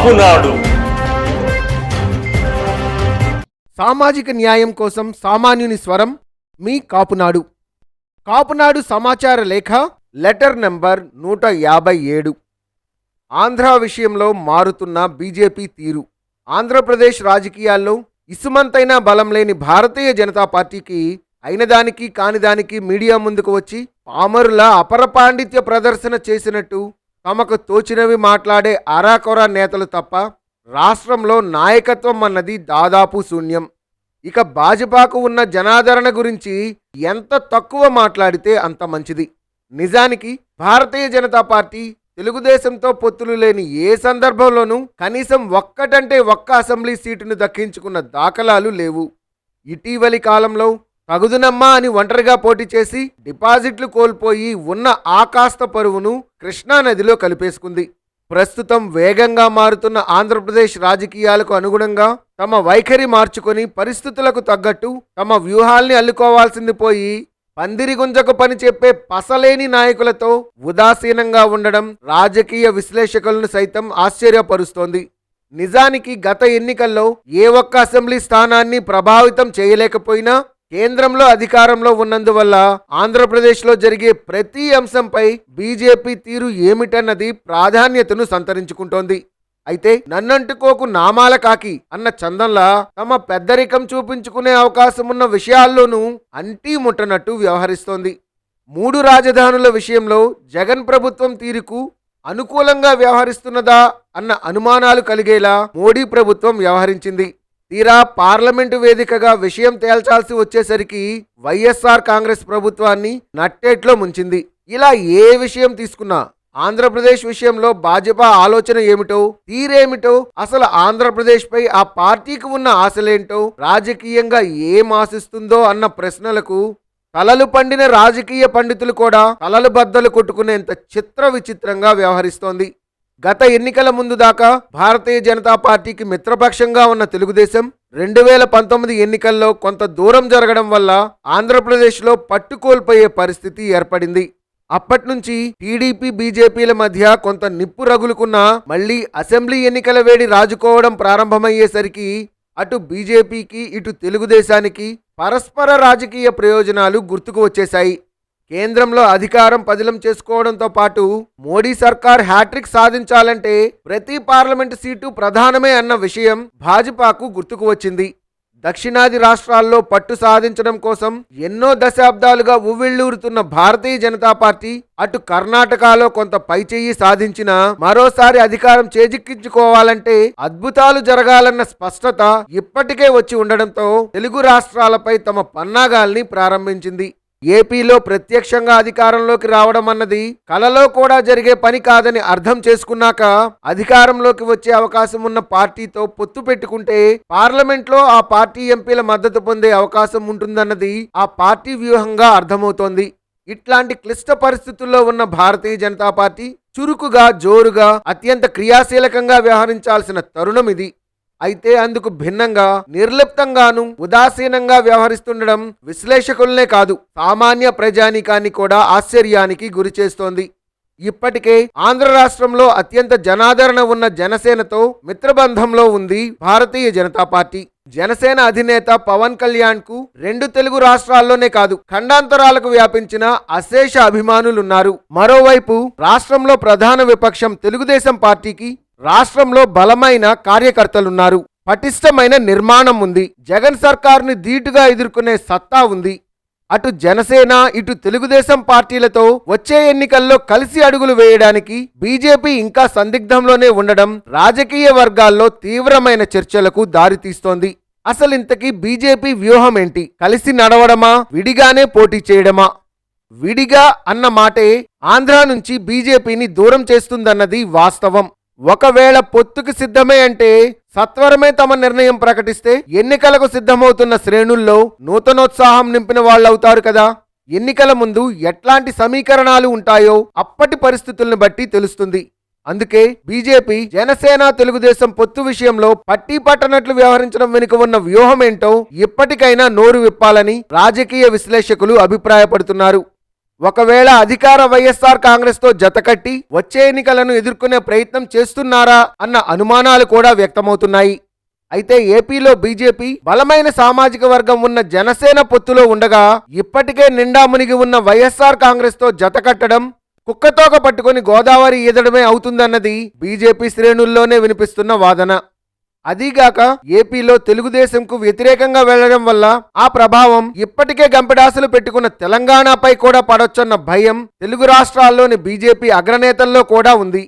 కాపునాడు సామాజిక న్యాయం కోసం సామాన్యుని స్వరం మీ కాపునాడు. కాపునాడు సమాచార లేఖ లెటర్ నెంబర్ నూట యాభై ఏడు. ఆంధ్ర విషయంలో మారుతున్న బీజేపీ తీరు. ఆంధ్రప్రదేశ్ రాజకీయాల్లో ఇసుమంతైనా బలం లేని భారతీయ జనతా పార్టీకి అయినదానికి కానిదానికి మీడియా ముందుకు వచ్చి పామరుల అపర పాండిత్య ప్రదర్శన చేసినట్టు తమకు తోచినవి మాట్లాడే అరాకొరా నేతలు తప్ప రాష్ట్రంలో నాయకత్వం అన్నది దాదాపు శూన్యం. ఇక భాజపాకు ఉన్న జనాదరణ గురించి ఎంత తక్కువ మాట్లాడితే అంత మంచిది. నిజానికి భారతీయ జనతా పార్టీ తెలుగుదేశంతో పొత్తులు లేని ఏ సందర్భంలోనూ కనీసం ఒక్కటంటే ఒక్క అసెంబ్లీ సీటును దక్కించుకున్న దాఖలాలు లేవు. ఇటీవలి కాలంలో తగుదునమ్మా అని ఒంటరిగా పోటీ చేసి డిపాజిట్లు కోల్పోయి ఉన్న ఆకాస్త పరువును కృష్ణానదిలో కలిపేసుకుంది. ప్రస్తుతం వేగంగా మారుతున్న ఆంధ్రప్రదేశ్ రాజకీయాలకు అనుగుణంగా తమ వైఖరి మార్చుకొని పరిస్థితులకు తగ్గట్టు తమ వ్యూహాల్ని అల్లుకోవాల్సింది పోయి పందిరిగుంజకు పని చెప్పే పసలేని నాయకులతో ఉదాసీనంగా ఉండడం రాజకీయ విశ్లేషకులను సైతం ఆశ్చర్యపరుస్తోంది. నిజానికి గత ఎన్నికల్లో ఏ ఒక్క అసెంబ్లీ స్థానాన్ని ప్రభావితం చేయలేకపోయినా కేంద్రంలో అధికారంలో ఉన్నందువల్ల ఆంధ్రప్రదేశ్లో జరిగే ప్రతి అంశంపై బీజేపీ తీరు ఏమిటన్నది ప్రాధాన్యతను సంతరించుకుంటోంది. అయితే నన్నంటుకోకు నామాల కాకి అన్న చందంలా తమ పెద్దరికం చూపించుకునే అవకాశం ఉన్న విషయాల్లోనూ అంటీ ముట్టనట్టు వ్యవహరిస్తోంది. మూడు రాజధానుల విషయంలో జగన్ ప్రభుత్వం తీరుకు అనుకూలంగా వ్యవహరిస్తున్నదా అన్న అనుమానాలు కలిగేలా మోడీ ప్రభుత్వం వ్యవహరించింది. తీరా పార్లమెంటు వేదికగా విషయం తేల్చాల్సి వచ్చేసరికి వైఎస్ఆర్ కాంగ్రెస్ ప్రభుత్వాన్ని నట్టేట్లో ముంచింది. ఇలా ఏ విషయం తీసుకున్నా ఆంధ్రప్రదేశ్ విషయంలో భాజపా ఆలోచన ఏమిటో తీరేమిటో అసలు ఆంధ్రప్రదేశ్ పై ఆ పార్టీకి ఉన్న ఆశలేంటో రాజకీయంగా ఏం ఆశిస్తుందో అన్న ప్రశ్నలకు తలలు పండిన రాజకీయ పండితులు కూడా తలలు బద్దలు కొట్టుకునేంత చిత్ర విచిత్రంగా వ్యవహరిస్తోంది. గత ఎన్నికల ముందు దాకా భారతీయ జనతా పార్టీకి మిత్రపక్షంగా ఉన్న తెలుగుదేశం రెండు వేల పంతొమ్మిది ఎన్నికల్లో కొంత దూరం జరగడం వల్ల ఆంధ్రప్రదేశ్లో పట్టుకోల్పోయే పరిస్థితి ఏర్పడింది. అప్పటి నుంచి టీడీపీ బీజేపీల మధ్య కొంత నిప్పు రగులుకున్నా మళ్ళీ అసెంబ్లీ ఎన్నికల వేడి రాజుకోవడం ప్రారంభమయ్యేసరికి అటు బీజేపీకి ఇటు తెలుగుదేశానికి పరస్పర రాజకీయ ప్రయోజనాలు గుర్తుకు వచ్చేశాయి. కేంద్రంలో అధికారం పదిలం చేసుకోవడంతో పాటు మోడీ సర్కార్ హ్యాట్రిక్ సాధించాలంటే ప్రతి పార్లమెంటు సీటు ప్రధానమే అన్న విషయం భాజపాకు గుర్తుకు వచ్చింది. దక్షిణాది రాష్ట్రాల్లో పట్టు సాధించడం కోసం ఎన్నో దశాబ్దాలుగా ఉవ్విళ్ళూరుతున్న భారతీయ జనతా పార్టీ అటు కర్ణాటకలో కొంత పైచేయి సాధించిన మరోసారి అధికారం చేజిక్కించుకోవాలంటే అద్భుతాలు జరగాలన్న స్పష్టత ఇప్పటికే వచ్చి ఉండడంతో తెలుగు రాష్ట్రాలపై తమ పన్నాగాల్ని ప్రారంభించింది. ఏపీలో ప్రత్యక్షంగా అధికారంలోకి రావడం అన్నది కలలో కూడా జరిగే పని కాదని అర్థం చేసుకున్నాక అధికారంలోకి వచ్చే అవకాశం ఉన్న పార్టీతో పొత్తు పెట్టుకుంటే పార్లమెంట్లో ఆ పార్టీ ఎంపీల మద్దతు పొందే అవకాశం ఉంటుందన్నది ఆ పార్టీ వ్యూహంగా అర్థమవుతోంది. ఇట్లాంటి క్లిష్ట పరిస్థితుల్లో ఉన్న భారతీయ జనతా పార్టీ చురుకుగా జోరుగా అత్యంత క్రియాశీలకంగా వ్యవహరించాల్సిన తరుణం ఇది. అయితే అందుకు భిన్నంగా నిర్లిప్తంగాను ఉదాసీనంగా వ్యవహరిస్తుండడం విశ్లేషకులనే కాదు సామాన్య ప్రజానీకాన్ని కూడా ఆశ్చర్యానికి గురి చేస్తోంది. ఇప్పటికే ఆంధ్ర రాష్ట్రంలో అత్యంత జనాదరణ ఉన్న జనసేనతో మిత్రబంధంలో ఉంది భారతీయ జనతా పార్టీ. జనసేన అధినేత పవన్ కళ్యాణ్కు రెండు తెలుగు రాష్ట్రాల్లోనే కాదు ఖండాంతరాలకు వ్యాపించిన అశేష అభిమానులున్నారు. మరోవైపు రాష్ట్రంలో ప్రధాన విపక్షం తెలుగుదేశం పార్టీకి రాష్ట్రంలో బలమైన కార్యకర్తలున్నారు. పటిష్టమైన నిర్మాణం ఉంది. జగన్ సర్కార్ని ధీటుగా ఎదుర్కొనే సత్తా ఉంది. అటు జనసేన ఇటు తెలుగుదేశం పార్టీలతో వచ్చే ఎన్నికల్లో కలిసి అడుగులు వేయడానికి బీజేపీ ఇంకా సందిగ్ధంలోనే ఉండడం రాజకీయ వర్గాల్లో తీవ్రమైన చర్చలకు దారితీస్తోంది. అసలు ఇంతకీ బీజేపీ వ్యూహం ఏంటి? కలిసి నడవడమా? విడిగానే పోటీ చేయడమా? విడిగా అన్న మాటే ఆంధ్ర నుంచి బీజేపీని దూరం చేస్తుందన్నది వాస్తవం. ఒకవేళ పొత్తుకు సిద్ధమే అంటే సత్వరమే తమ నిర్ణయం ప్రకటిస్తే ఎన్నికలకు సిద్ధమవుతున్న శ్రేణుల్లో నూతనోత్సాహం నింపిన వాళ్ళవుతారు కదా. ఎన్నికల ముందు ఎట్లాంటి సమీకరణాలు ఉంటాయో అప్పటి పరిస్థితులను బట్టి తెలుస్తుంది. అందుకే బీజేపీ జనసేన తెలుగుదేశం పొత్తు విషయంలో పట్టి పట్టనట్లు వ్యవహరించడం వెనుక ఉన్న వ్యూహం ఏంటో ఇప్పటికైనా నోరు విప్పాలని రాజకీయ విశ్లేషకులు అభిప్రాయపడుతున్నారు. ఒకవేళ అధికార వైఎస్ఆర్ కాంగ్రెస్తో జతకట్టి వచ్చే ఎన్నికలను ఎదుర్కొనే ప్రయత్నం చేస్తున్నారా అన్న అనుమానాలు కూడా వ్యక్తమవుతున్నాయి. అయితే ఏపీలో బీజేపీ బలమైన సామాజిక వర్గం ఉన్న జనసేన పొత్తులో ఉండగా ఇప్పటికే నిండా మునిగి ఉన్న వైఎస్ఆర్ కాంగ్రెస్తో జతకట్టడం కుక్కతోక పట్టుకొని గోదావరి ఈదడమే అవుతుందన్నది బీజేపీ శ్రేణుల్లోనే వినిపిస్తున్న వాదన. అదీగాక ఏపీలో తెలుగుదేశంకు వ్యతిరేకంగా వెళ్ళడం వల్ల ఆ ప్రభావం ఇప్పటికే గంపెడాసులు పెట్టుకున్న తెలంగాణపై కూడా పడొచ్చన్న భయం తెలుగు రాష్ట్రాల్లోని బీజేపీ అగ్రనేతల్లో కూడా ఉంది.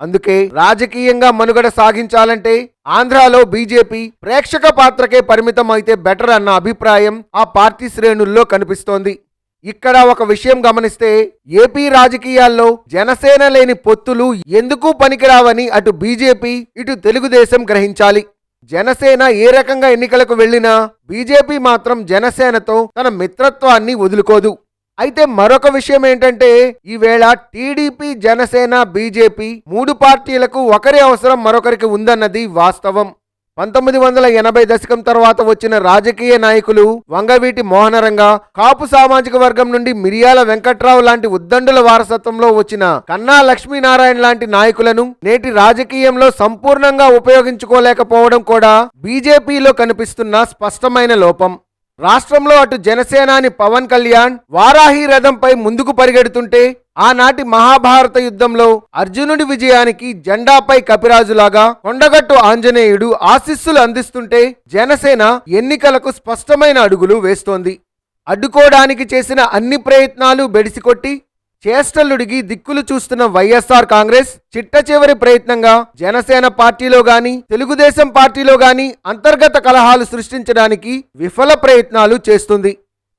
అందుకే రాజకీయంగా మనుగడ సాగించాలంటే ఆంధ్రాలో బీజేపీ ప్రేక్షక పాత్రకే పరిమితం అయితే బెటర్ అన్న అభిప్రాయం ఆ పార్టీ శ్రేణుల్లో కనిపిస్తోంది. ఇక్కడ ఒక విషయం గమనిస్తే ఏపీ రాజకీయాల్లో జనసేన లేని పొత్తులు ఎందుకు పనికిరావని అటు బీజేపీ ఇటు తెలుగుదేశం గ్రహించాలి. జనసేన ఏ రకంగా ఎన్నికలకు వెళ్ళినా బీజేపీ మాత్రం జనసేనతో తన మిత్రత్వాన్ని వదులుకోదు. అయితే మరొక విషయం ఏంటంటే ఈవేళ టీడీపీ జనసేన బీజేపీ మూడు పార్టీలకు ఒకరి అవసరం మరొకరికి ఉందన్నది వాస్తవం. పంతొమ్మిది వందల ఎనభై దశకం తర్వాత వచ్చిన రాజకీయ నాయకులు వంగవీటి మోహనరంగ కాపు సామాజిక వర్గం నుండి మిరియాల వెంకట్రావు లాంటి ఉద్దండుల వారసత్వంలో వచ్చిన కన్నా లక్ష్మీనారాయణ లాంటి నాయకులను నేటి రాజకీయంలో సంపూర్ణంగా ఉపయోగించుకోలేకపోవడం కూడా బీజేపీలో కనిపిస్తున్న స్పష్టమైన లోపం. రాష్ట్రంలో అటు జనసేనాని పవన్ కళ్యాణ్ వారాహి రథంపై ముందుకు పరిగెడుతుంటే ఆనాటి మహాభారత యుద్ధంలో అర్జునుడి విజయానికి జెండాపై కపిరాజులాగా కొండగట్టు ఆంజనేయుడు ఆశీస్సులు అందిస్తుంటే జనసేన ఎన్నికలకు స్పష్టమైన అడుగులు వేస్తోంది. అడ్డుకోవడానికి చేసిన అన్ని ప్రయత్నాలు బెడిసికొట్టి చేష్టలుడిగి దిక్కులు చూస్తున్న వైఎస్ఆర్ కాంగ్రెస్ చిట్ట చివరి ప్రయత్నంగా జనసేన పార్టీలో గాని తెలుగుదేశం పార్టీలో గాని అంతర్గత కలహాలు సృష్టించడానికి విఫల ప్రయత్నాలు చేస్తుంది.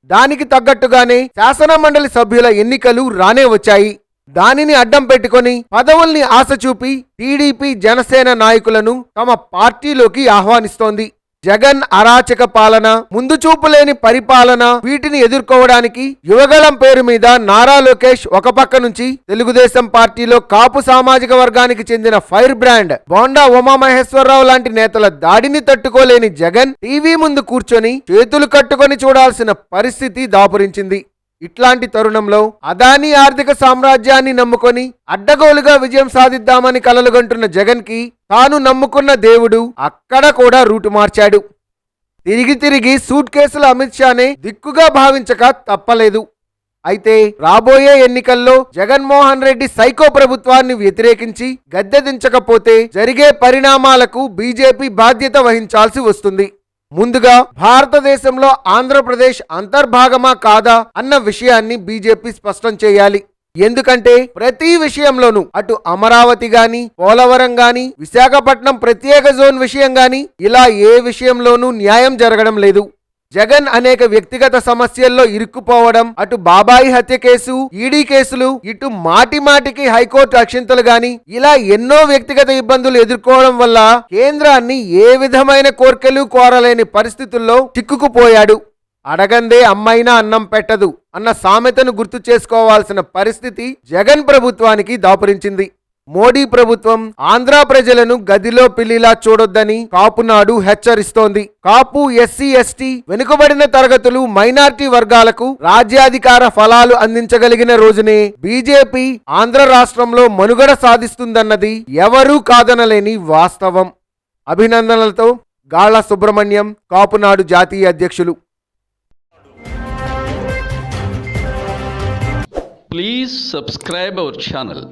దానికి తగ్గట్టుగానే శాసన మండలి సభ్యుల ఎన్నికలు రానే వచ్చాయి. దానిని అడ్డం పెట్టుకొని పదవుల్ని ఆశ చూపి టీడీపీ జనసేన నాయకులను తమ పార్టీలోకి ఆహ్వానిస్తోంది. జగన్ అరాచక పాలన ముందు చూపులేని పరిపాలన వీటిని ఎదుర్కోవడానికి యువగళం పేరు మీద నారా లోకేష్ ఒక పక్క నుంచి తెలుగుదేశం పార్టీలో కాపు సామాజిక వర్గానికి చెందిన ఫైర్ బ్రాండ్ బోండా ఉమామహేశ్వరరావు లాంటి నేతల దాడిని తట్టుకోలేని జగన్ టీవీ ముందు కూర్చొని చేతులు కట్టుకొని చూడాల్సిన పరిస్థితి దాపురించింది. ఇట్లాంటి తరుణంలో అదానీ ఆర్థిక సామ్రాజ్యాన్ని నమ్ముకొని అడ్డగోలుగా విజయం సాధిద్దామని కలలుగంటున్న జగన్కి తాను నమ్ముకున్న దేవుడు అక్కడ కూడా రూటు మార్చాడు. తిరిగి తిరిగి సూట్ కేసుల అమిత్ షానే దిక్కుగా భావించక తప్పలేదు. అయితే రాబోయే ఎన్నికల్లో జగన్మోహన్ రెడ్డి సైకో ప్రభుత్వాన్ని వ్యతిరేకించి గద్దె దించకపోతే జరిగే పరిణామాలకు బీజేపీ బాధ్యత వహించాల్సి వస్తుంది. ముందుగా భారతదేశంలో ఆంధ్రప్రదేశ్ అంతర్భాగమా కాదా అన్న విషయాన్ని బీజేపీ స్పష్టం చేయాలి. ఎందుకంటే ప్రతి విషయంలోనూ అటు అమరావతి గాని పోలవరం గాని విశాఖపట్నం ప్రత్యేక జోన్ విషయం గాని ఇలా ఏ విషయంలోనూ న్యాయం జరగడం లేదు. జగన్ అనేక వ్యక్తిగత సమస్యల్లో ఇరుక్కుపోవడం అటు బాబాయి హత్య కేసు ఈడీ కేసులు ఇటు మాటి మాటికి హైకోర్టు అక్షింతలు గాని ఇలా ఎన్నో వ్యక్తిగత ఇబ్బందులు ఎదుర్కోవడం వల్ల కేంద్రాన్ని ఏ విధమైన కోర్కెలు కోరలేని పరిస్థితుల్లో చిక్కుకుపోయాడు. అడగందే అమ్మైనా అన్నం పెట్టదు అన్న సామెతను గుర్తు చేసుకోవాల్సిన పరిస్థితి జగన్ ప్రభుత్వానికి దాపురించింది. మోడీ ప్రభుత్వం ఆంధ్ర ప్రజలను గదిలో పిల్లిలా చూడొద్దని కాపునాడు హెచ్చరిస్తోంది. కాపు ఎస్సీ ఎస్టీ వెనుకబడిన తరగతులు మైనార్టీ వర్గాలకు రాజ్యాధికార ఫలాలు అందించగలిగిన రోజునే బీజేపీ ఆంధ్ర రాష్ట్రంలో మనుగడ సాధిస్తుందన్నది ఎవరూ కాదనలేని వాస్తవం. అభినందనలతో గాళ్ళ సుబ్రహ్మణ్యం కాపునాడు జాతీయ అధ్యక్షులు. Please subscribe our channel